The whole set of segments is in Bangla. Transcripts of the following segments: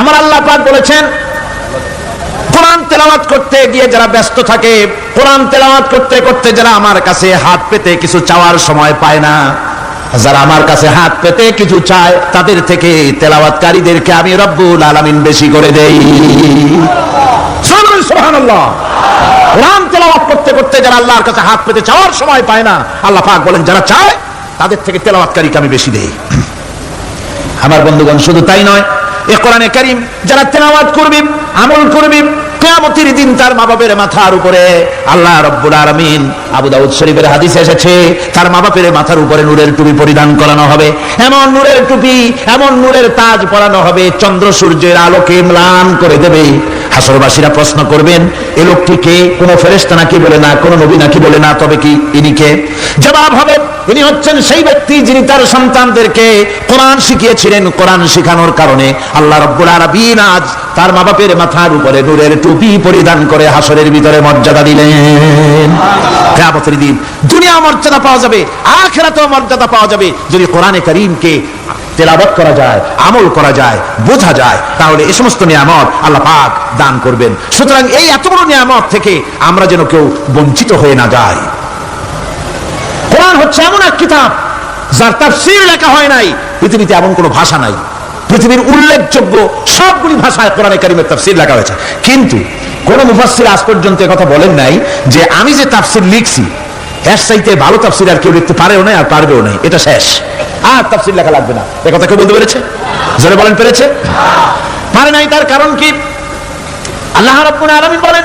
আমার আল্লাহ পাক বলেছেন, কোরআন তেলাওয়াত করতে গিয়ে যারা ব্যস্ত থাকে, কোরআন তেলাওয়াত করতে করতে যারা আমার কাছে হাত পেতে কিছু চাওয়ার সময় পায় না, যারা আমার কাছে হাত পেতে কিছু চায়, তাদের থেকে তেলাওয়াতকারীদেরকে আমি রব্বুল আলামিন বেশি করে দেই। সুবহানাল্লাহ কোরআন তেলাওয়াত করতে করতে যারা আল্লাহর কাছে হাত পেতে চাওয়ার সময় পায় না, আল্লাহ পাক বলেন, যারা চায়, তাদের থেকে তেলাওয়াতকারীকে আমি বেশি দেই। আমার বন্ধুগণ, শুধু তাই নয় এ কোরআনে কারিম যারা তেলাওয়াত করবে, আমল করবে, কিয়ামতের দিন তার মা বাপের মাথার উপরে আল্লাহ রব্বুল আলামিন আবু দাউদ শরীফের হাদিস এসেছে, তার মা বাপের মাথার উপরে নূরের টুপি পরিধান করানো হবে, এমন নূরের টুপি, এমন নূরের তাজ পরানো হবে, চন্দ্র সূর্যের আলোকে ম্লান করে দেবে। হাসরবাসীরা প্রশ্ন করবেন, এ লোকটিকে কোনো ফেরেশতা নাকি বলে না, কোনো নবী নাকি বলে না, তবে কি ইনি কে? জবাব হবে ইনি হচ্ছেন সেই ব্যক্তি যিনি তার সন্তানদেরকে কোরআন শিখিয়েছিলেন কোরআন শিখানোর কারণে। আল্লাহ রব্বুল আলামিন আজ তার মা বাপের মাথার উপরে নূরের টুপি পরিধান করে হাসরের ভিতরে মর্যাদা দিলেন। কিয়ামতের দিন দুনিয়া মর্যাদা পাওয়া যাবে আখিরাতেও মর্যাদা পাওয়া যাবে। যদি কোরআনে কারীমকে তেলাবত করা যায় আমল করা যায় বোঝা যায় তাহলে এই সমস্ত নিয়ামত আল্লাহ পাক দান করবেন। সুতরাং এই এত বড় নিয়ামত থেকে আমরা যেন কেউ বঞ্চিত হয়ে না যাই। কোরআন হচ্ছে এমন এক কিতাব, যার তাফসীর লেখা হয় নাই, পৃথিবীতে এমন কোনো ভাষা নাই। পৃথিবীর উল্লেখযোগ্য সবগুলি ভাষায় কোরআনে কারিমের তাফসীর লেখা হয়েছে। কিন্তু কোন মুফাসসির আজ পর্যন্ত কথা বলেন নাই যে আমি যে তাফসির লিখছি, এর চাইতে ভালো তাফসির আর কেউ লিখতে পারেও নাই আর পারবেও নাই। এটা শেষ। আর তাফসির লেখা লাগবে না। এ কথা কেউ বলতে পেরেছে? জোরে বলেন পেরেছে? পারে নাই তার কারণ কি? আল্লাহ রাব্বুল আলামিন বলেন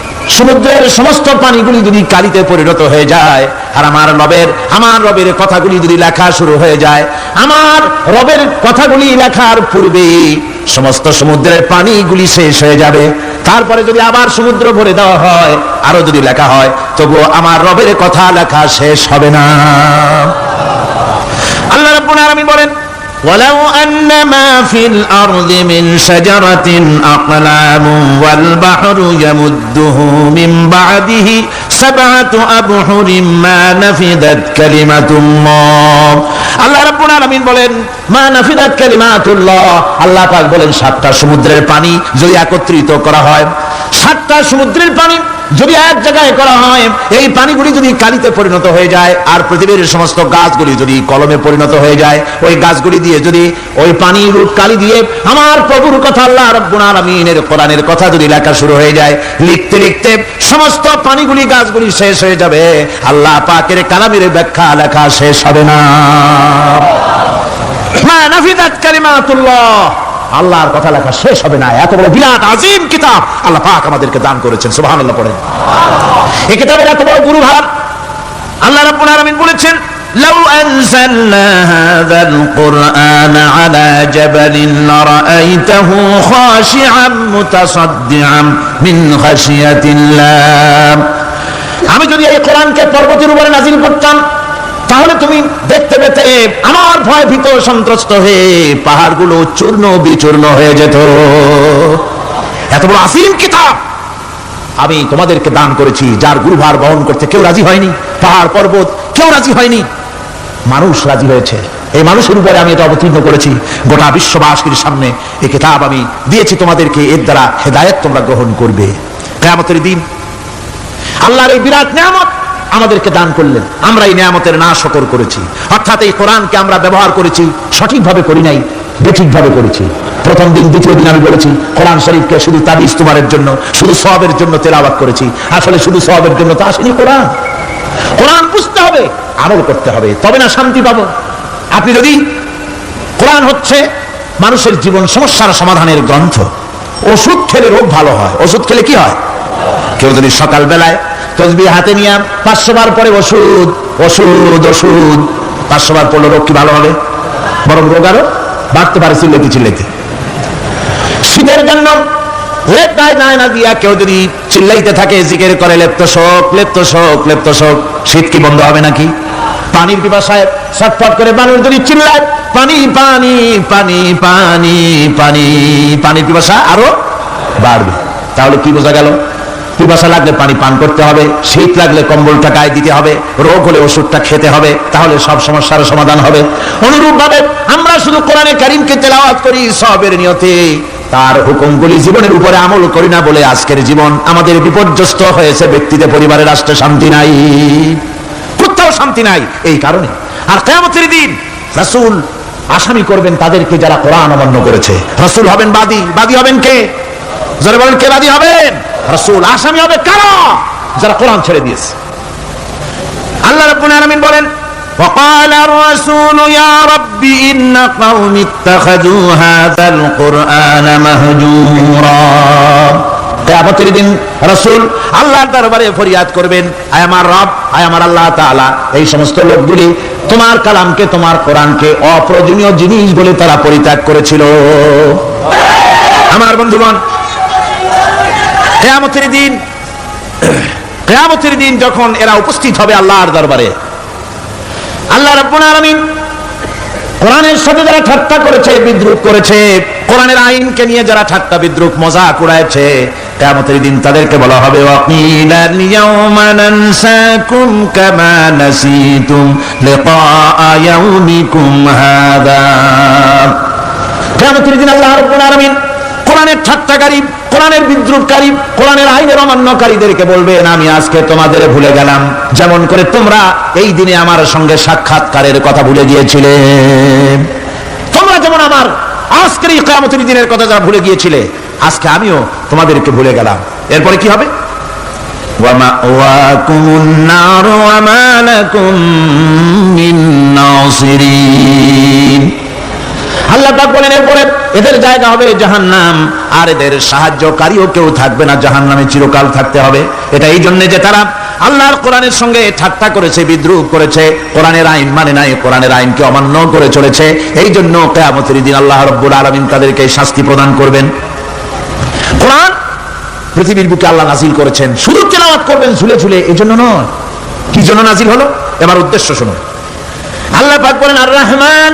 সমুদ্রের সমস্ত পানিগুলি যদি কালিতে পরিণত হয়ে যায়, আর আমার রবের আমার রবের কথাগুলি যদি লেখা শুরু হয়ে যায়, আমার রবের কথাগুলি লেখার পূর্বে সমস্ত সমুদ্রের পানিগুলি শেষ হয়ে যাবে। তারপরে যদি আবার সমুদ্র ভরে দেওয়া হয়, আরও যদি লেখা হয়, তবুও আমার রবের কথা লেখা শেষ হবে না। আল্লাহ রাব্বুল আলামিন বলেন ولو أن ما في الأرض من شجرة أقلام والبحر يمده من بعده سبعة أبحر ما نفدت كلمة الله আল্লাহ রাব্বুল আলামিন বলেন মা নাফিদাত কালিমাতুল্লাহ আল্লাহ পাক বলেন সাতটা সমুদ্রের পানি যদি একত্রিত করা হয় সাতটা সমুদ্রের পানি যদি এক জায়গায় করা হয়, এই পানিগুলি যদি কালিতে পরিণত হয়ে যায়, আর পৃথিবীর সমস্ত গাছগুলি যদি কলমে পরিণত হয়ে যায়, ওই গাছগুলি দিয়ে যদি ওই পানি কালি দিয়ে, আমার প্রভুর কথা আল্লাহ রব্বুল আলামিনের কোরআনের কথা যদি লেখা শুরু হয়ে যায়, লিখতে লিখতে সমস্ত পানিগুলি গাছগুলি শেষ হয়ে যাবে। আল্লাহ পাকের কালামের ব্যাখ্যা লেখা শেষ হবে না। মা নাফিদাত কালিমাতুল্লাহ। আল্লাহর কথা লেখা শেষ হবে না এত বড় বিরাট আজিম কিতাব আল্লাহ পাক আমাদেরকে দান করেছেন সুবহানাল্লাহ পড়েন এই কিতাবের এত বড় গুরু ভার আল্লাহ রাব্বুল আলামিন বলেছেন لو أنزلنا هذا القرآن على جبل لرأيته خاشعا متصدعا من خشية الله আমি যদি এই কোরআনকে পর্বতের উপরে নাজিল করতাম তাহলে তুমি দেখতে পেতে আমার ভয় ভীত সন্ত্রস্ত হয়ে পাহাড়গুলো চূর্ণ বিচূর্ণ হয়ে যেত। এত বড় আসিম কিতাব আমি তোমাদেরকে দান করেছি, যার গুরুভার বহন করতে কেউ রাজি হয়নি। পাহাড় পর্বত কেউ রাজি হয়নি। মানুষ রাজি হয়েছে। এই মানুষের উপরে আমি এটা অবতীর্ণ করেছি। গোটা বিশ্ববাসীর সামনে এই কিতাব আমি দিয়েছি তোমাদেরকে, এর দ্বারা হেদায়ত তোমরা গ্রহণ করবে। কেয়ামতের দিন আল্লাহর এই বিরাট নিয়ামত আমাদেরকে দান করলেন। আমরা এই নিয়ামতের না শকর করেছি। অর্থাৎ এই কোরআনকে আমরা ব্যবহার করেছি, সঠিকভাবে করি নাই, বেঠিকভাবে করেছি। প্রথম দিন, দ্বিতীয় দিন আমি বলেছি, কোরআন শরীফকে শুধু তার ইস্তেমারের জন্য, শুধু সবের জন্য তেলাবাদ করেছি। আসলে শুধু সবের জন্য তো আসেনি কোরআন। কোরআন বুঝতে হবে, আমল করতে হবে, তবে না শান্তি পাবো। আপনি যদি, কোরআন হচ্ছে মানুষের জীবন সমস্যার সমাধানের গ্রন্থ। ওষুধ খেলে রোগ ভালো হয়, ওষুধ খেলে কি হয়? কেউ যদি সকাল বেলায় তসবি হাতে নিয়ে পাঁচশো বার পরে ওষুধ ওষুধ ওষুধ। পাঁচশো বার পড়লে রোগ কি ভালো হবে? বরং রোগ আরও বাড়তে পারে চিল্লেতে চিল্লেতে শীতের জন্য কেউ যদি চিল্লাইতে থাকে, জিকের করে লেপ্ত শোক লেপ্ত শোক লেপ্ত শোক শীত কি বন্ধ হবে নাকি? পানির পিপাসায় ছটফট করে মানুষ যদি চিল্লায়, পানি পানি পানি পানি পানি, পানির পিপাসা আরও বাড়বে। তাহলে কি বোঝা গেল? পিপাসা লাগলে পানি পান করতে হবে, শীত লাগলে কম্বলটা গায়ে দিতে হবে, রোগ হলে ওষুধটা খেতে হবে, তাহলে সব সমস্যার সমাধান হবে। অনুরূপ ভাবে আমরা শুধু কোরআনে কারিমকে তেলাওয়াত করি সবের নিয়তে। তার হুকুমগুলি জীবনের উপরে আমল করি না বলে আজকের জীবন আমাদের বিপর্যস্ত হয়েছে, ব্যক্তিতে পরিবারের রাষ্ট্রে শান্তি নাই। কোথাও শান্তি নাই এই কারণে। আর কেয়ামতের দিন রাসূল আসামি করবেন তাদেরকে যারা কোরআন অমান্য করেছে। রাসূল হবেন বাদী। বাদী হবেন কে? যারা বলেন, কে বাদী হবেন রাসূল আসামি হবে কারা যারা কোরআন ছেড়ে দিয়েছে আল্লাহ রাব্বুল আলামিন বলেন وقال الرسول يا رب إن قوم اتخذوا هذا القرآن مهجورا কেয়ামতের দিন রসুল আল্লাহর দরবারে ফরিয়াদ করবেন আয় আমার রব আয় আমার আল্লাহ তাআলা এই সমস্ত লোকগুলি তোমার কালামকে তোমার কোরআনকে অপ্রয়োজনীয় জিনিস বলে তারা পরিত্যাগ করেছিল আমার বন্ধুগণ কেয়ামতের দিন কেয়ামতের দিন যখন এরা উপস্থিত হবে আল্লাহর দরবারে, আল্লাহ রাব্বুল আলামিন কোরআনের সাথে যারা ঠাট্টা করেছে, বিদ্রুপ করেছে, কোরআনের আইনকে নিয়ে যারা ঠাট্টা, বিদ্রুপ মজা কুড়াইছে কিয়ামতের দিন তাদেরকে বলা হবে ওয়াকিলাল ইয়াউমা নানসাকুম কামা নাসিতুম লিকা ইয়াউমিকুম হাদা। কিয়ামতের দিন আল্লাহ রাব্বুল আলামিন কোরআনের ঠাট্টাকারী, কোরআনের বিদ্রুপকারী, কোরআনের আইনের অমান্যকারীদেরকে বলবেন আমি আজকে তোমাদের ভুলে গেলাম। যেমন করে তোমরা এই দিনে আমার সঙ্গে সাক্ষাৎকারের কথা ভুলে গিয়েছিলে। তোমরা যেমন আমার আজকের এই কামতের দিনের কথা যারা ভুলে গিয়েছিলে, আজকে আমিও তোমাদেরকে ভুলে গেলাম। এরপরে কি হবে? ওয়া আল্লাহ পাক বলেন, এরপরে এদের জায়গা হবে জাহান্নাম। আর এদের সাহায্যকারীও কেউ থাকবে না, জাহান্নামে চিরকাল থাকতে হবে। এটা এই জন্য যে তারা আল্লাহর কোরআনের সঙ্গে ঠাট্টা করেছে, বিদ্রুপ করেছে, কোরআনের আইন মানে নাই, কোরআনের আইনকে অমান্য করে চলেছে। এই জন্য কেয়ামতের দিন আল্লাহ রব্বুল আলমিন তাদেরকে শাস্তি প্রদান করবেন। কোরআন পৃথিবীর বুকে আল্লাহ নাজিল করেছেন। শুধু তেলাওয়াত করবেন ঝুলে ঝুলে, এই জন্য নয়। কি জন্য নাজিল হলো? এবার উদ্দেশ্য শুনুন। আল্লাহ পাক বলেন আর রহমান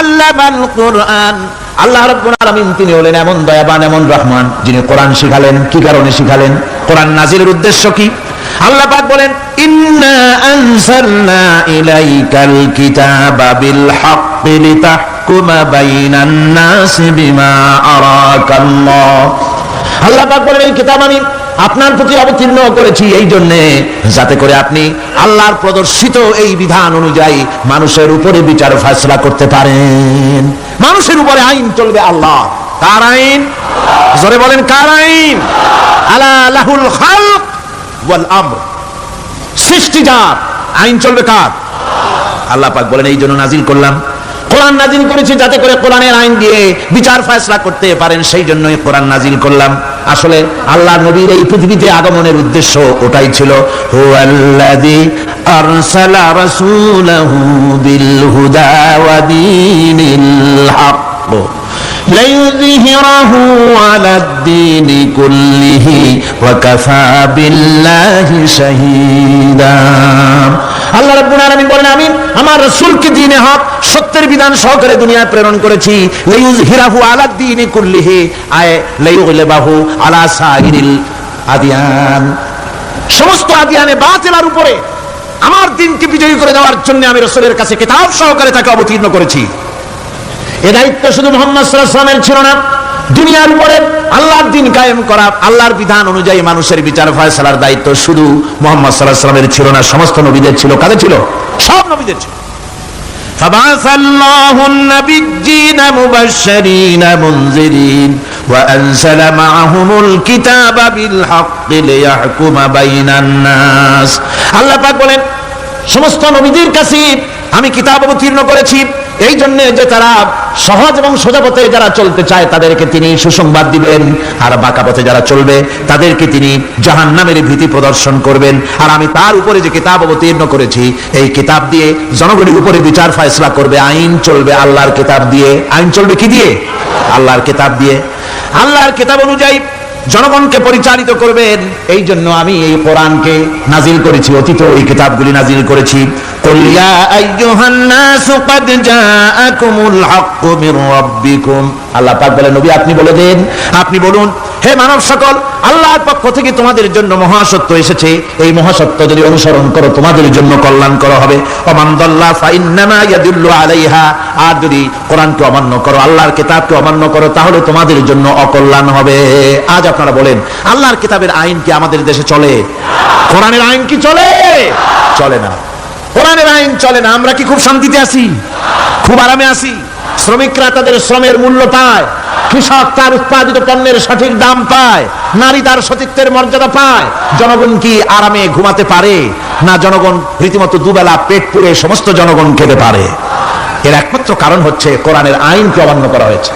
আল্লামাল কোরআন। আল্লাহ রাব্বুল আলামিন তিনি হলেন এমন দয়াবান, এমন রহমান, যিনি কোরআন শিখালেন। কি কারণে শিখালেন? কোরআন নাজিলের উদ্দেশ্য কি? আল্লাহ পাক বলেন, ইন্না আনসালনা ইলাইকাল কিতাবা বিল হাক্কি লিতাহকুমা বাইনান নাসি বিমা আরাকাল্লাহ। আল্লাহ পাক বলেন, এই কিতাব আমি আপনার প্রতি অবতীর্ণ করেছি এই জন্যে, যাতে করে আপনি আল্লাহর প্রদর্শিত এই বিধান অনুযায়ী মানুষের উপরে বিচার ফয়সলা করতে পারেন। মানুষের উপরে আইন চলবে আল্লাহ। কার আইন? জোরে বলেন, কার আইন? আলা লাহুল খালক ওয়াল আমর। সৃষ্টি যার আইন চলবে কার? আল্লাহ পাক বলেন, এই জন্য নাজিল করলাম। কোরআন নাজিল করেছি যাতে করে কোরআনের আইন দিয়ে বিচার ফয়সলা করতে পারেন সেই জন্যই কোরআন নাজিল করলাম আসলে আল্লাহ নবীর এই পৃথিবীতে আগমনের উদ্দেশ্য ওটাই ছিল হুয়াল্লাযী আরসালা রাসূলাহু বিল হুদা ওয়া দীনিল হক ليظهره على الدين كله وكفى بالله شهيدا আল্লাহ রাব্বুল আলামিন বলেন আমি আমার রাসূলকে দ্বীনে হক সত্যের বিধান সহকারে দুনিয়ায় প্রেরণ করেছি। সমস্ত আদিয়ানে বাতিলার উপরে আমার দিনকে বিজয়ী করে দেওয়ার জন্য আমি রাসূলের কাছে কিতাব সহকারে তাকে অবতীর্ণ করেছি। এ দায়িত্ব শুধু মোহাম্মদ সাল্লামের ছিল না, দুনিয়ার উপরে আল্লাহর দিন কায়েম করা, আল্লাহর বিধান অনুযায়ী মানুষের বিচার ফয়সালার দায়িত্ব শুধু মোহাম্মদ সাল্লাহ সাল্লামের ছিল না, সমস্ত নবীদের ছিল। কাদের ছিল? সব নবীদের ছিল। فبعث الله النبيين مبشرين منذرين وأنزل معهم الكتاب بالحق ليحكم بين الناس আল্লাহ পাক বলেন সমস্ত নবীদের কাছে আমি কিতাব অবতীর্ণ করেছি এই জন্য যে তারা সহজ এবং সোজা পথে যারা চলতে চায়, তাদেরকে তিনি সুসংবাদ দিবেন। আর বাঁকা পথে যারা চলবে, তাদেরকে তিনি জাহান নামের ভীতি প্রদর্শন করবেন। আর আমি তার উপরে যে কিতাব অবতীর্ণ করেছি, এই কিতাব দিয়ে জনগণের উপরে বিচার ফয়সলা করবে। আইন চলবে আল্লাহর কিতাব দিয়ে। আইন চলবে কি দিয়ে? আল্লাহর কিতাব দিয়ে। আল্লাহর কিতাব অনুযায়ী জনগণকে পরিচালিত করবেন এই জন্য আমি এই কোরআনকে নাজিল করেছি অতীত এই কিতাবগুলি নাজিল করেছি قل يا أيها الناس قد جاءكم الحق من ربكم আল্লাহ পাক বলে নবী আপনি বলে দেন আপনি বলুন হে মানব সকল, আল্লাহর পক্ষ থেকে তোমাদের জন্য মহাসত্য এসেছে। এই মহাসত্য যদি অনুসরণ করো, তোমাদের জন্য কল্যাণ করা হবে আর যদি কোরআনকে অমান্য করো, আল্লাহর কিতাবকে অমান্য করো, তাহলে তোমাদের জন্য অকল্যাণ হবে। আজ আপনারা বলেন, আল্লাহর কিতাবের আইন কি আমাদের দেশে চলে? কোরআনের আইন কি চলে? চলে না। কোরআনের আইন চলে না। আমরা কি খুব শান্তিতে আছি? খুব আরামে আছি? শ্রমিকরা তাদের শ্রমের মূল্য পায়, কৃষক তার উৎপাদিত পণ্যের সঠিক দাম পায়, নারী তার সতীত্বের মর্যাদা পায়। জনগণ কি আরামে ঘুমাতে পারে, না জনগণ রীতিমতো দুবেলা পেট পুড়ে সমস্ত জনগণ খেতে পারে? এর একমাত্র কারণ হচ্ছে কোরআনের আইন অমান্য করা হয়েছে।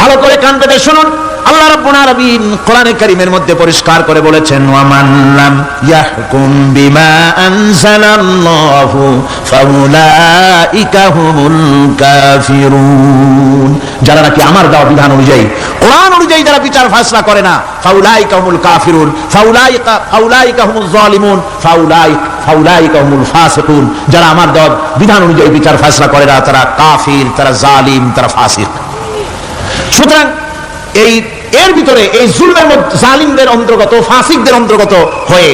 ভালো করে কান শুনুন। আল্লাহ রাব্বুল আলামিন কোরআনে কারীমের মধ্যে পরিষ্কার করে বলেছেন ওয়া মান লাম ইয়াহকুম বিমা আনজালাল্লাহু ফাউলাইকা হুমুল কাফিরুন। যারা নাকি আমার দেওয়া বিধান অনুযায়ী, কোরআন অনুযায়ী যারা বিচার ফয়সালা করে না, ফাউলাইকা হুমুল কাফিরুন, ফাউলাইকা ফাউলাইকা হুমুল জালিমুন ফাউলাই ফাউলাইকা হুমুল ফাসিকুন। যারা আমার দেওয়া বিধান অনুযায়ী বিচার ফয়সালা করে না, তারা কাফির, তারা জালিম, তারা ফাসিক। সুতরাং এই এর ভিতরে এই জুলমের মধ্যে জালিমদের অন্তর্গত, ফাসিকদের অন্তর্গত হয়ে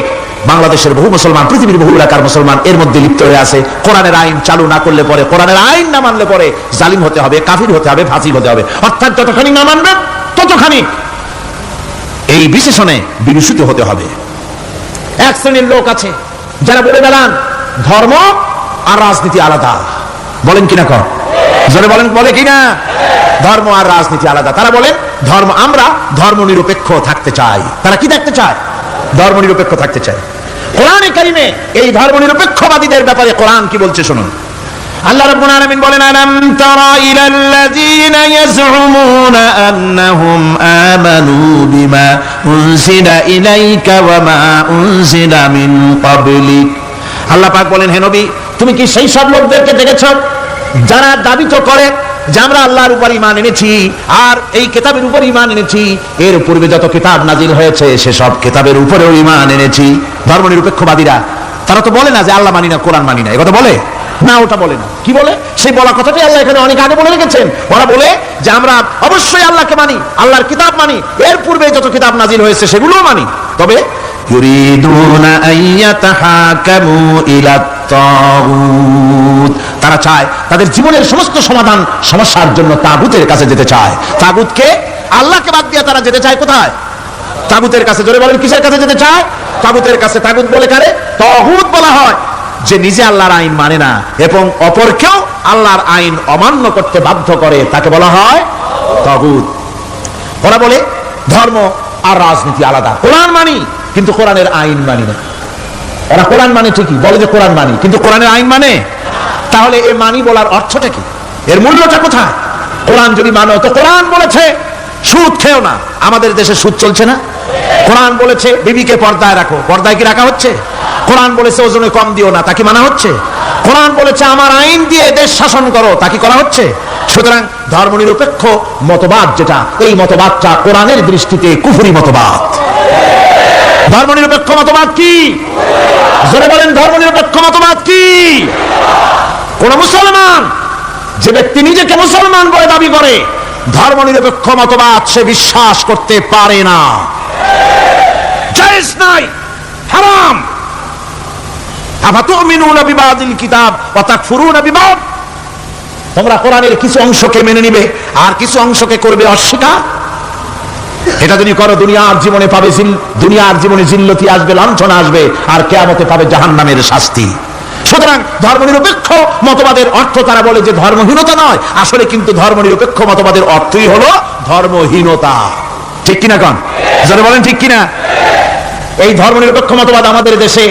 বাংলাদেশের বহু মুসলমান, পৃথিবীর বহু এলাকার মুসলমান এর মধ্যে লিপ্ত হয়ে আছে। কোরআনের আইন চালু না করলে পরে, কোরআনের আইন না মানলে পরে জালিম হতে হবে, কাফির হতে হবে, ফাসিক হতে হবে। অর্থাৎ যতখানি না মানবেন, ততখানি এই বিশেষণে বিভূষিত হতে হবে। এক শ্রেণির লোক আছে, যারা বলে বেড়ান, ধর্ম আর রাজনীতি আলাদা। বলেন কিনা কর জোরে বলেন, বলে কিনা? ধর্ম আর রাজনীতি আলাদা। তারা বলেন ধর্ম, আমরা ধর্ম নিরপেক্ষ থাকতে চাই। তারা কি থাকতে চায়? ধর্ম নিরপেক্ষ থাকতে চায়। কোরআনে কারিমে এই ধর্ম নিরপেক্ষবাদীদের ব্যাপারে কোরআন কি বলছে শুনুন। আল্লাহ রাব্বুল আলামিন বলেন, আলাম তারা ইলাল্লাযীনা ইয়াজউমুনা আন্নাহুম আমানু বিমা উনজিলা ইলাইকা ওয়া মা উনজিলা মিন ক্বাবলিক। আল্লাহ পাক বলেন, হে নবী, তুমি কি সেই সব লোকদেরকে দেখেছ যারা দাবি তো করে যে আমরা আল্লাহর উপর ইমান এনেছি আর এই কিতাবের উপর ইমান এনেছি, এর পূর্বে যত কিতাব নাজিল হয়েছে সেসব কিতাবের উপরেও ইমান এনেছি। ধর্ম নিরপেক্ষবাদীরা তারা তো বলে না যে আল্লাহ মানি না, কোরআন মানি না কথা বলে? না, ওটা বলে না। কি বলে? সেই বলা কথাটাই আল্লাহ এখানে অনেক আগে বলে রেখেছেন। ওরা বলে যে আমরা অবশ্যই আল্লাহকে মানি, আল্লাহর কিতাব মানি, এর পূর্বে যত কিতাব নাজিল হয়েছে সেগুলোও মানি। তবে তারা চায় তাদের জীবনের সমস্ত সমাধান সমস্যার জন্য তাগুতের কাছে যেতে চায়। তাগুতকে আল্লাহকে বাদ দিয়ে তারা যেতে চায় কোথায়? তাগুতের কাছে জোরে বলেন, কিসের কাছে যেতে চায়? তাগুতের কাছে তাগুত বলে কারে? তহুত বলা হয় যে নিজে আল্লাহর আইন মানে না, এবং অপরকেও আল্লাহর আইন অমান্য করতে বাধ্য করে, তাকে বলা হয় তগুত। ওরা বলে, ধর্ম আর রাজনীতি আলাদা। কোরআন মানি। কিন্তু কোরআনের আইন মানি না। ওরা কোরআন মানে ঠিকই, বলে যে কোরআন মানি। কিন্তু কোরআনের আইন মানে? তাহলে এ মানি বলার অর্থটা কি? এর মূল্যটা কোথায়? কোরআন যদি মানো, তো কোরআন বলেছে, সুদ খেও না। আমাদের দেশে সুদ চলছে না। কোরআন বলেছে, বিবিকে পর্দায় রাখো। পর্দায় কি রাখা হচ্ছে? কোরআন বলেছে, ওজনে কম দিও না। তাকে মানা হচ্ছে? কোরআন বলেছে, আমার আইন দিয়ে দেশ শাসন করো। তা কি করা হচ্ছে? সুতরাং ধর্ম নিরপেক্ষ মতবাদ যেটা, এই মতবাদটা কোরআনের দৃষ্টিতে কুফুরি মতবাদ। ধর্ম নিরপেক্ষ মতবাদ কি? জোরে বলেন ধর্ম নিরপেক্ষ মতবাদ কি? কোন মুসলমান যে ব্যক্তি নিজেকে মুসলমান বলে দাবি করে ধর্ম নিরপেক্ষ মতবাদ সে বিশ্বাস করতে পারে না। নাই, হারাম। কিতাব তোমরা কোরআনের কিছু অংশকে মেনে নিবে, আর কিছু অংশকে করবে অস্বীকার। এটা যদি করো, দুনিয়ার জীবনে পাবে দুনিয়ার জীবনে জিল্লতি আসবে, লাঞ্ছনা আসবে, আর কেয়ামতে পাবে জাহান্নামের শাস্তি। সুতরাং ধর্মনিরপেক্ষ মতবাদের অর্থ তারা বলে যে ধর্মহীনতা নয়, আসলে কিন্তু ধর্মনিরপেক্ষ মতবাদের অর্থই হলো ধর্মহীনতা। ঠিক কিনা কন? যারা বলেন ঠিক কিনা? এই ধর্মনিরপেক্ষ মতবাদ আমাদের দেশে,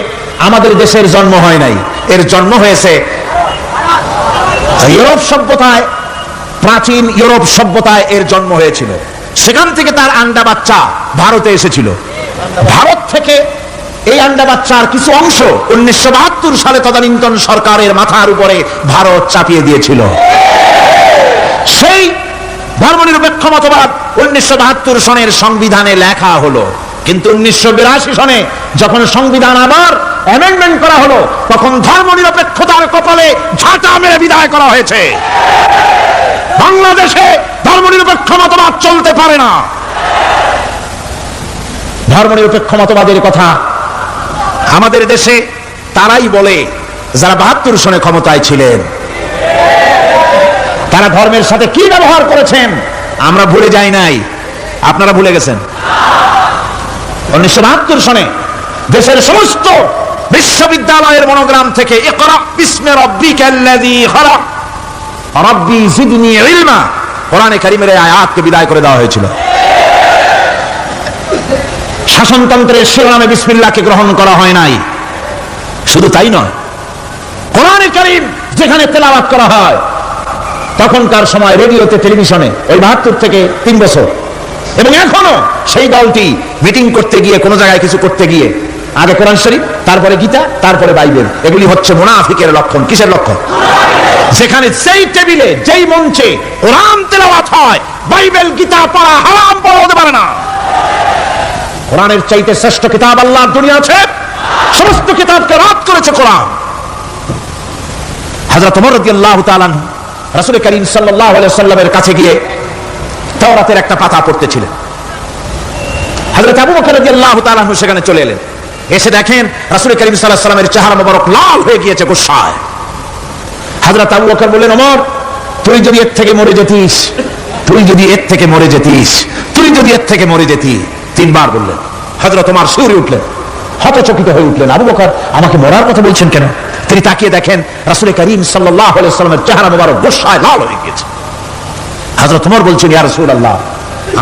আমাদের দেশের জন্ম হয় নাই। এর জন্ম হয়েছে ইউরোপ সভ্যতায়, প্রাচীন ইউরোপ সভ্যতায় এর জন্ম হয়েছিল। সেখান থেকে তার আন্ডা বাচ্চা ভারতে এসেছিল। ভারত থেকে এই আন্ডা বাচ্চার কিছু অংশ উনিশশো বাহাত্তর সালে তদানীন্তন সরকারের মাথার উপরে ভারত চাপিয়ে দিয়েছিল। সেই ধর্মনিরপেক্ষ মতবাদ উনিশশো বাহাত্তর সনের সংবিধানে লেখা হলো। কিন্তু উনিশশো বিরাশি সনে যখন সংবিধান আবার অ্যামেন্ডমেন্ট করা হলো, তখন ধর্মনিরপেক্ষতার কপালে ঝাঁটা মেরে বিদায় করা হয়েছে। বাংলাদেশে ধর্মনিরপেক্ষ মতবাদ চলতে পারে না। ধর্মনিরপেক্ষ মতবাদের কথা আমাদের দেশে তারাই বলে, যারা বাহাত্তর সনে ক্ষমতায় ছিলেন। তারা ধর্মের সাথে কি ব্যবহার করেছেন, আমরা ভুলে যাই নাই। আপনারা ভুলে গেছেন? উনিশশো বাহাত্তর সনে দেশের সমস্ত বিশ্ববিদ্যালয়ের মনোগ্রাম থেকে ইকরা বিস্মে রব্বিকাল্লাযী খলাক। আয়াতকে বিদায় করে দেওয়া হয়েছিল। শাসনতন্ত্রের শিরোনামে বিসমিল্লাহকে গ্রহণ করা হয় নাই। শুধু তাই নয়, কোরআনে যেখানে তেলাওয়াত করা হয়, তখনকার সময় রেডিওতে, টেলিভিশনে, ওই বাহাত্তর থেকে তিন বছর। এবং এখনও সেই দলটি মিটিং করতে গিয়ে, কোনো জায়গায় কিছু করতে গিয়ে, আগে কোরআন শরীফ, তারপরে গীতা, তারপরে বাইবেল। এগুলি হচ্ছে মুনাফিকের লক্ষণ। কিসের লক্ষণ? যেখানে সেই টেবিলে যেই মঞ্চে কোরআন তেলাওয়াত হয়, বাইবেল, গীতা, পড়া হারাম পড়া হতে পারে না। কোরআনের চাইতে শ্রেষ্ঠ কিতাব আল্লাহর দুনিয়া আছে। সমস্ত কিতাবকে রাত করেছে কোরআন। হযরত ওমর রাদিয়াল্লাহু তাআলা রাসূল করিম সাল্লাল্লাহু আলাইহি সাল্লামের কাছে গিয়ে তাওরাতের একটা পাতা পড়তেছিলেন। হযরত আবু বকর রাদিয়াল্লাহু তাআলা সেখানে চলে এলেন। এসে দেখেন রাসূল করিম সাল্লাল্লাহু আলাইহি সাল্লামের চেহারা মোবারক লাল হয়ে গিয়েছে গুসায়। হযরত আবু বকর বললেন, ওমর, তুই যদি এর থেকে মরে যেতিস, তুই যদি এর থেকে মরে যেতিস, তুই যদি এর থেকে মরে যেতি তিনবার বললেন। হযরত তোমার সুরে উঠলেন, হতচকিত হয়ে উঠলেন। আবু বকর, আমাকে মরার কথা বলছেন কেন? তিনি তাকিয়ে দেখেন রাসূল করিম আলাইহি সাল্লামের চেহারা মোবারক গুসায় লাল হয়ে গিয়েছে। হযরত তোমার বলছেন, ইয়া রাসূলুল্লাহ,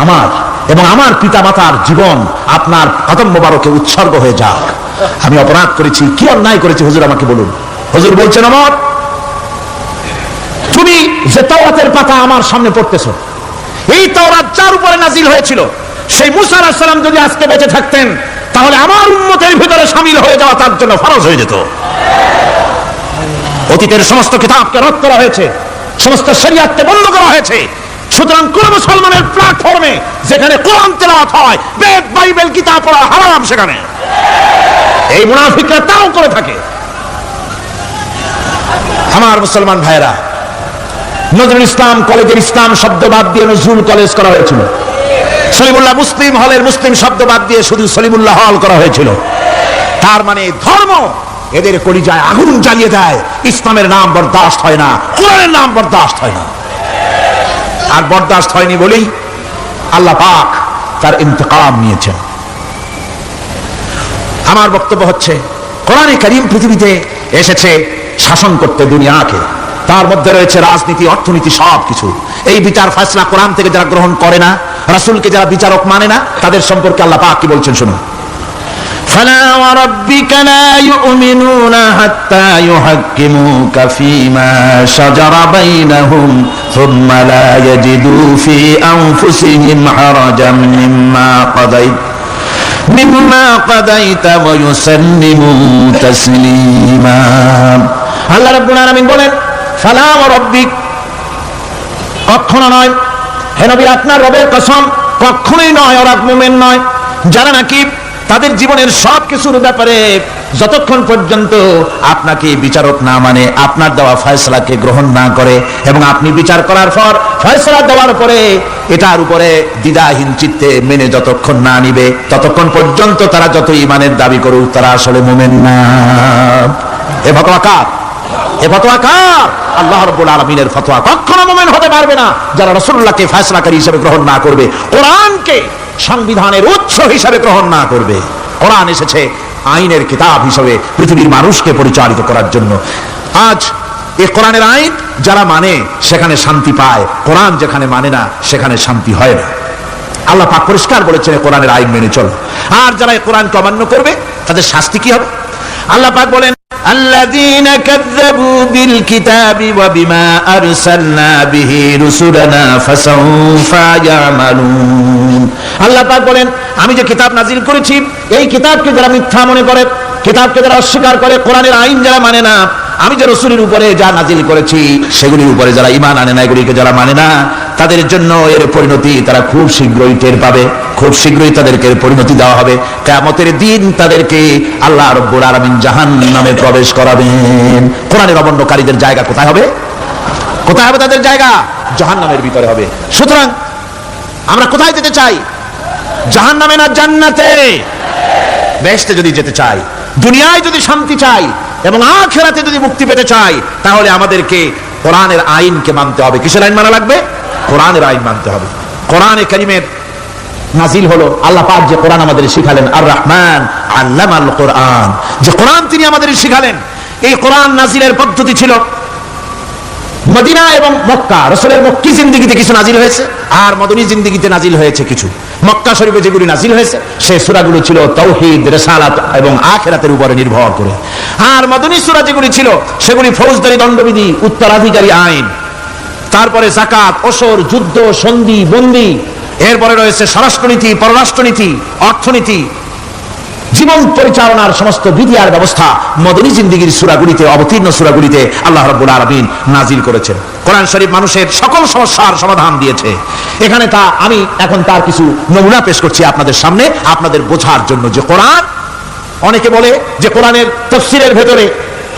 আমার এবং আমার পিতা মাতার জীবন আপনার কদম মোবারকে উৎসর্গ হয়ে যাক। আমি অপরাধ করেছি, কি অন্যায় করেছি, হুজুর আমাকে বলুন। হুজুর বলছেন আমার যে তাওরাতের পাতা আমার সামনে পড়তেছো। এই তাওরাত যার উপরে নাজিল হয়েছিল, সেই মুসা আলাইহিস সালাম যদি আজকে বেঁচে থাকতেন, তাহলে আমার উম্মতের ভিতরে শামিল হয়ে যাওয়া তার জন্য ফরজ হয়ে যেত। অতীতের সমস্ত কিতাবকে রদ করা হয়েছে, সমস্ত শরিয়াতকে বন্ধ করা হয়েছে। সুতরাং কোন মুসলমানের প্ল্যাটফর্মে যেখানে কোরআন তেলাওয়াত হয়, বেদ, বাইবেল, কিতাব পড়া হারাম সেখানে। এই মুনাফিকরা তাও করে থাকে। আমার মুসলমান ভাইরা নজরুল ইসলাম কলেজের ইসলাম শব্দ বাদ দিয়ে নজরুল কলেজ করা হয়েছিল। সলিমুল্লাহ মুসলিম হলের মুসলিম শব্দ বাদ দিয়ে শুধু সলিমুল্লাহ হল করা হয়েছিল। তার মানে ধর্ম এদের কলিজায় আগুন জ্বালিয়ে দেয়। ইসলামের নাম বরদাস্ত হয় না, কোরআনের নাম বরদাস্ত হয় না। আর বরদাস্ত হয়নি বলেই আল্লাহ পাক তার ইন্তকাম নিয়েছেন। আমার বক্তব্য হচ্ছে, কোরআনে করিম পৃথিবীতে এসেছে শাসন করতে দুনিয়াকে। তার মধ্যে রয়েছে রাজনীতি অর্থনীতি সব কিছু এই বিচার ফয়সলা কোরআন থেকে যারা গ্রহণ করে না রাসূলকে যারা বিচারক মানে না তাদের সম্পর্কে আল্লাহ পাক কি বলছেন শুনুন فلا وربك لا يؤمنون حتى يحكموك فيما شجر بينهم ثم لا يجدوا في أنفسهم حرجا مما قضيت مما قضيت ويسلموا تسليما আল্লাহ রাব্বুল আলামিন বলেন ওয়া রাব্বিক। কখনো নয়। হে নবী, আপনার রবের কসম কখনোই নয়, ওরা মুমিন নয়। যারা নাকি তাদের জীবনের সব কিছুর ব্যাপারে যতক্ষণ পর্যন্ত আপনাকে বিচারক না মানে আপনার দেওয়া ফয়সলাকে গ্রহণ না করে এবং আপনি বিচার করার পর ফয়সলা দেওয়ার পরে এটার উপরে দ্বিধাহীন চিত্তে মেনে যতক্ষণ না নিবে, ততক্ষণ পর্যন্ত তারা যত ইমানের দাবি করুক, তারা আসলে মোমেন না। এ কার? এ ফতোয়া ফতোয়া কখনো পারবে না, যারা হিসেবে গ্রহণ না করবে সংবিধানের উৎস হিসেবে গ্রহণ না করবে। কোরআন এসেছে আইনের কিতাব হিসেবে পৃথিবীর মানুষকে পরিচালিত করার জন্য। আজ এ কোরআনের আইন যারা মানে সেখানে শান্তি পায়। কোরআন যেখানে মানে না, সেখানে শান্তি হয় না। আল্লাহ পাক পরিষ্কার বলেছেন কোরআনের আইন মেনে চলো। আর যারা এই কোরআনকে অমান্য করবে, তাদের শাস্তি কি হবে? আল্লাহ পাক বলেন الذين كذبوا بالكتاب وبما أرسلنا به رسلنا فسوف يعملون আল্লাহ পাক বলেন আমি যে কিতাব নাজিল করেছি এই কিতাবকে যারা মিথ্যা মনে করে কিতাবকে যারা অস্বীকার করে কোরআনের আইন যারা মানে না আমি যে রসুলের উপরে যা নাজিল করেছি সেগুলির উপরে যারা ইমান আনে না এগুলিকে যারা মানে না তাদের জন্য এর পরিণতি তারা খুব শীঘ্রই টের পাবে, খুব শীঘ্রই তাদেরকে পরিণতি দেওয়া হবে। কেমতের দিন তাদেরকে আল্লাহ রব্বুল আলমিন জাহান নামে প্রবেশ করাবেন। কোরআনের অবন্যকারীদের জায়গা কোথায় হবে? কোথায় হবে তাদের জায়গা? জাহান নামের ভিতরে হবে। সুতরাং আমরা কোথায় যেতে চাই? জাহান নামে না জান্নাতে? বেহেশতে যদি যেতে চাই, দুনিয়ায় যদি শান্তি চাই, এবং আখেরাতে যদি মুক্তি পেতে চাই, তাহলে আমাদেরকে কোরআনের আইনকে মানতে হবে। কিসের আইন মানা লাগবে? কোরআনের আইন মানতে হবে। কোরআনে করিমের নাজিল হলো, আল্লাহ পাক যে কোরআন আমাদের শিখালেন আর রহমান আল্লাম আল কোরআন। যে কোরআন তিনি আমাদের শিখালেন, এই কোরআন নাজিলের পদ্ধতি ছিল, মদিনা এবং মক্কা, রসুলের মক্কি জিন্দিগিতে কিছু নাজিল হয়েছে, আর মদনী জিন্দিগিতে নাজিল হয়েছে কিছু। মক্কা শরীফে যেগুলি নাজিল হয়েছে সুরাগুলো ছিল তৌহিদ, রেসালাত এবং আখেরাতের উপরে নির্ভর করে। আর মদনী সুরা যেগুলি ছিল, সেগুলি ফৌজদারি দণ্ডবিধি, উত্তরাধিকারী আইন। তারপরে জাকাত, ওসর, যুদ্ধ, সন্ধি, বন্দি। এরপরে রয়েছে স্বরাষ্ট্রনীতি, পররাষ্ট্রনীতি, অর্থনীতি, জীবন পরিচালনার সমস্ত বিধি আর ব্যবস্থা মদনী জিন্দিগির সুরাগুলিতে, অবতীর্ণ সুরাগুলিতে আল্লাহ রব্বুল আলমিন নাজিল করেছেন। কোরআন শরীফ মানুষের সকল সমস্যার সমাধান দিয়েছে। এখানে তা আমি এখন তার কিছু নমুনা পেশ করছি আপনাদের সামনে, আপনাদের বোঝার জন্য যে কোরআন, অনেকে বলে যে কোরআনের তফসিরের ভেতরে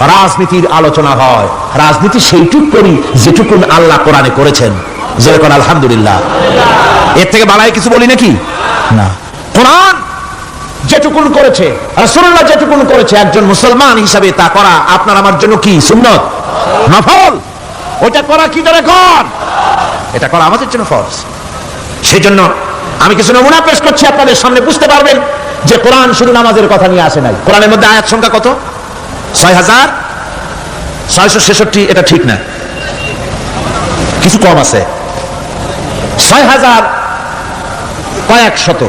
রাজনীতির আলোচনা হয়। রাজনীতি সেইটুক করি যেটুকুন আল্লাহ কোরআনে করেছেন। যেরকম আলহামদুলিল্লাহ। এর থেকে বালাই কিছু বলি নাকি? না। কোরআন যেটুকুন করেছে, রাসূলুল্লাহ যেটুকুন করেছে, একজন মুসলমান হিসাবে তা করা আপনার আমার জন্য কি সুন্নত? নফল? ওটা করা কি ধরে কর এটা করা আমাদের জন্য ফরজ। সেই জন্য আমি কিছু নমুনা পেশ করছি, আপনাদের সামনে বুঝতে পারবেন যে কোরআন শুধু নামাজের কথা নিয়ে আসে নাই। কোরআনের মধ্যে আয়াত সংখ্যা কত? ছয় হাজার, ছয়শো ছেষট্টি, এটা ঠিক না। কিছু কম আছে। ছয় হাজার কয়েক শত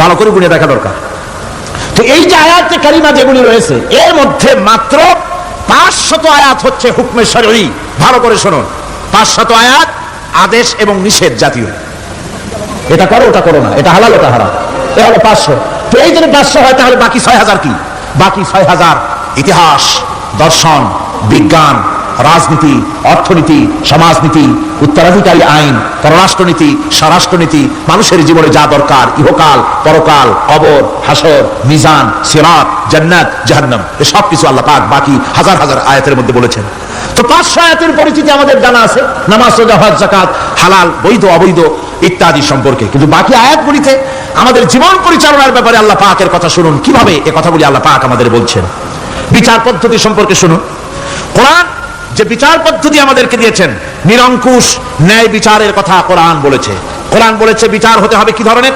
ভালো করে গুণে দেখা দরকার। তো এই যে আয়াত কারিমা যেগুলি রয়েছে, এর মধ্যে মাত্র পাঁচ শত আয়াত হচ্ছে হুকমে শরী ভালো করে শুনুন। পাঁচ শত আয়াত আদেশ এবং নিষেধ জাতীয়। এটা করো, ওটা করো না। এটা হালাল, ওটা হারাম। এ হলো পাঁচশো। তো এই যদি পাঁচশো হয়, তাহলে বাকি ছয় হাজার কি? বাকি ছয় হাজার ইতিহাস, দর্শন, বিজ্ঞান, রাজনীতি, অর্থনীতি, সমাজনীতি, উত্তরাধিকারী আইন, পররাষ্ট্রনীতি, স্বরাষ্ট্রনীতি, মানুষের জীবনে যা দরকার, ইহকাল, পরকাল অবর হাসর, মিজান, সিরাত, জান্নাত, জাহান্নাম সব কিছু আল্লাহ পাক বাকি হাজার হাজার আয়াতের মধ্যে বলেছেন। তো পাঁচশো আয়াতের পরিচিতি আমাদের জানা আছে। নামাজ জাকাত হালাল, বৈধ, অবৈধ ইত্যাদি সম্পর্কে। কিন্তু বাকি আয়াতগুলিতে আমাদের জীবন পরিচালনার ব্যাপারে আল্লাহ পাকের কথা শুনুন। কীভাবে এ কথাগুলি আল্লাহ পাক আমাদের বলছেন? বিচার পদ্ধতি সম্পর্কে শুনুন। কোরআন যে বিচার পদ্ধতি আমাদেরকে দিয়েছেন, নিরঙ্কুশ ন্যায় বিচারের কথা কোরআন বলেছে। কোরআন বলেছে বিচার হতে হবে কি ধরনের?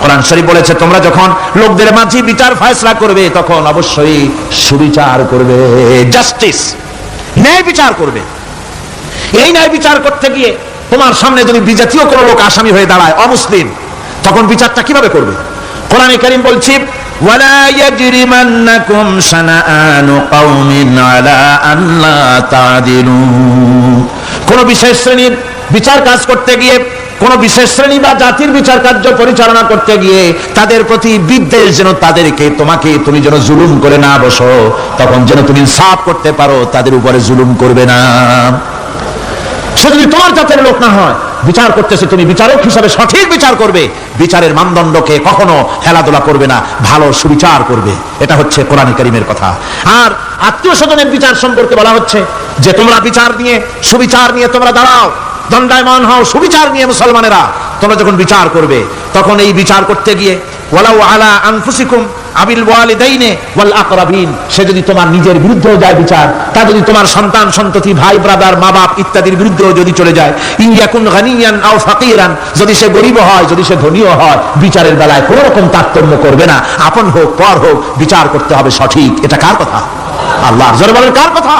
কোরআন শরীফ বলেছে, তোমরা যখন লোকদের মাঝে বিচার ফয়সলা করবে, তখন অবশ্যই সুবিচার করবে। জাস্টিস। ন্যায় বিচার করবে এই ন্যায় বিচার করতে গিয়ে তোমার সামনে যদি বিজাতীয় কোনো লোক আসামি হয়ে দাঁড়ায় অমুসলিম তখন বিচারটা কিভাবে করবে কোরআনে কারিম বলছি ولا يجرمنكم شنآن قوم على ألا تعدلوا কোন বিশেষ শ্রেণীর বিচার কাজ করতে গিয়ে কোন বিশেষ শ্রেণি বা জাতির বিচার কার্য পরিচালনা করতে গিয়ে তাদের প্রতি বিদ্বেষ যেন তাদেরকে তোমাকে তুমি যেন জুলুম করে না বসো, তখন যেন তুমি সাফ করতে পারো, তাদের উপরে জুলুম করবে না। সে যদি তোমার জাতের লোক না হয়, বিচার করতেছে তুমি, বিচারক হিসাবে সঠিক বিচার করবে। বিচারের মানদণ্ডকে কখনো খেলাধুলা করবে না, ভালো সুবিচার করবে। এটা হচ্ছে কোরআন করিমের কথা। আর আত্মীয় স্বজনের বিচার সম্পর্কে বলা হচ্ছে যে তোমরা বিচার নিয়ে, সুবিচার নিয়ে তোমরা দাঁড়াও। দণ্ডায়মান হও, সুবিচার নিয়ে মুসলমানেরা। তোমরা যখন বিচার করবে, তখন এই বিচার করতে গিয়ে, ওয়ালাউ আলা আনফুসিকুম আবিল ওয়ালিদাইনে ওয়াল আকরাবিন সে যদি তোমার নিজের বিরুদ্ধেও যায় বিচার, তা যদি তোমার সন্তান, সন্ততি, ভাই ব্রাদার মা বাপ ইত্যাদির বিরুদ্ধেও যদি চলে যায় ইন্ডিয়াকুন গানিয়ান আও ফাকিরান যদি সে গরিব হয়, যদি সে ধনীও হয়, বিচারের বেলায় কোনো রকম তারতম্য করবে না। আপন হোক, পর হোক, বিচার করতে হবে সঠিক। এটা কার কথা? আল্লাহ জোরে বলেন, কার কথা?